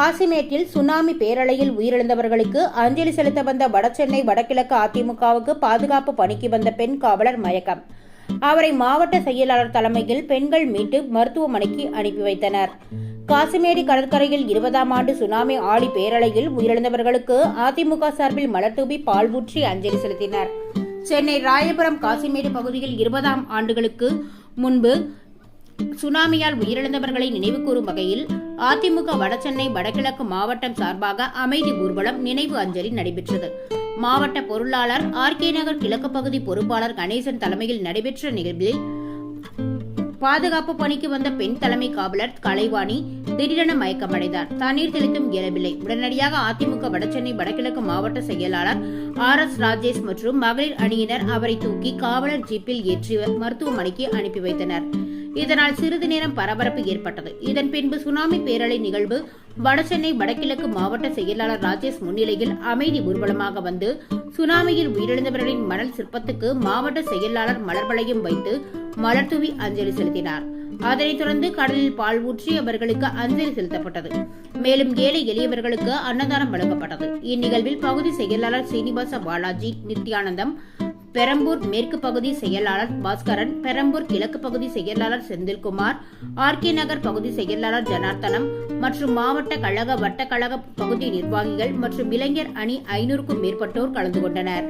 காசிமேட்டில் tsunami பேரலையில் உயிரிழந்தவர்களுக்கு அஞ்சலி செலுத்த வந்த வடசென்னை வடகிழக்கு அதிமுகவுக்கு பாதுகாப்பு பணிக்கு வந்த பெண் காவலர் மயக்கம். அவரை மாவட்ட செயலாளர் தலைமையில் பெண்கள் மீட்டு மருத்துவமனைக்கு அனுப்பி வைத்தனர். காசிமேடு கடற்கரையில் இருபதாம் ஆண்டு சுனாமி ஆழி பேரலையில் உயிரிழந்தவர்களுக்கு அதிமுக சார்பில் மலர்தூவி பால் ஊற்றி அஞ்சலி செலுத்தினர். சென்னை ராயபுரம் காசிமேடு பகுதியில் இருபதாம் ஆண்டுகளுக்கு முன்பு சுனாமியால் உயிரிழந்தவர்களை நினைவுகூரும் வகையில் அதிமுக வடசென்னை வடகிழக்கு மாவட்டம் சார்பாக அமைதி ஊர்வலம் நினைவு அஞ்சலி நடைபெற்றது. மாவட்ட பொருளாளர் ஆர் கே நகர் கிழக்கு பகுதி பொறுப்பாளர் கணேசன் தலைமையில் நடைபெற்ற நிகழ்வில் பாதுகாப்பு பணிக்கு வந்த பெண் தலைமை காவலர் கலைவாணி திடீரென மயக்கமடைந்தார். தண்ணீர் தெளித்தும் இயலவில்லை. உடனடியாக அதிமுக வடசென்னை வடகிழக்கு மாவட்ட செயலாளர் ஆர் எஸ் ராஜேஷ் மற்றும் மகளிர் அணியினர் அவரை தூக்கி காவலர் ஜீப்பில் ஏற்றி மருத்துவமனைக்கு அனுப்பி வைத்தனர். இதனால் சிறிது நேரம் பரபரப்பு ஏற்பட்டது. இதன் பின்பு சுனாமி பேரலை நிகழ்வு வடசென்னை வடகிழக்கு மாவட்ட செயலாளர் ராஜேஷ் முன்னிலையில் அமைதி ஊர்வலமாக வந்து சுனாமியில் உயிரிழந்தவர்களின் மணல் சிற்பத்துக்கு மாவட்ட செயலாளர் மலர்வளையும் வைத்து மலர் தூவி அஞ்சலி செலுத்தினார். அதனைத் தொடர்ந்து கடலில் பால் ஊற்றி அவர்களுக்கு அஞ்சலி செலுத்தப்பட்டது. மேலும் ஏழை எளியவர்களுக்கு அன்னதானம் வழங்கப்பட்டது. இந்நிகழ்வில் பகுதி செயலாளர் சீனிவாச பாலாஜி நித்யானந்தம் பெரம்பூர் மேற்கு பகுதி செயலாளர் பாஸ்கரன் பெரம்பூர் கிழக்கு பகுதி செயலாளர் செந்தில்குமார் ஆர்கே நகர் பகுதி செயலாளர் ஜனார்த்தனம் மற்றும் மாவட்ட கழக வட்டக்கழக பகுதி நிர்வாகிகள் மற்றும் இளைஞர் அணி ஐநூறுக்கும் மேற்பட்டோர் கலந்து கொண்டனர்.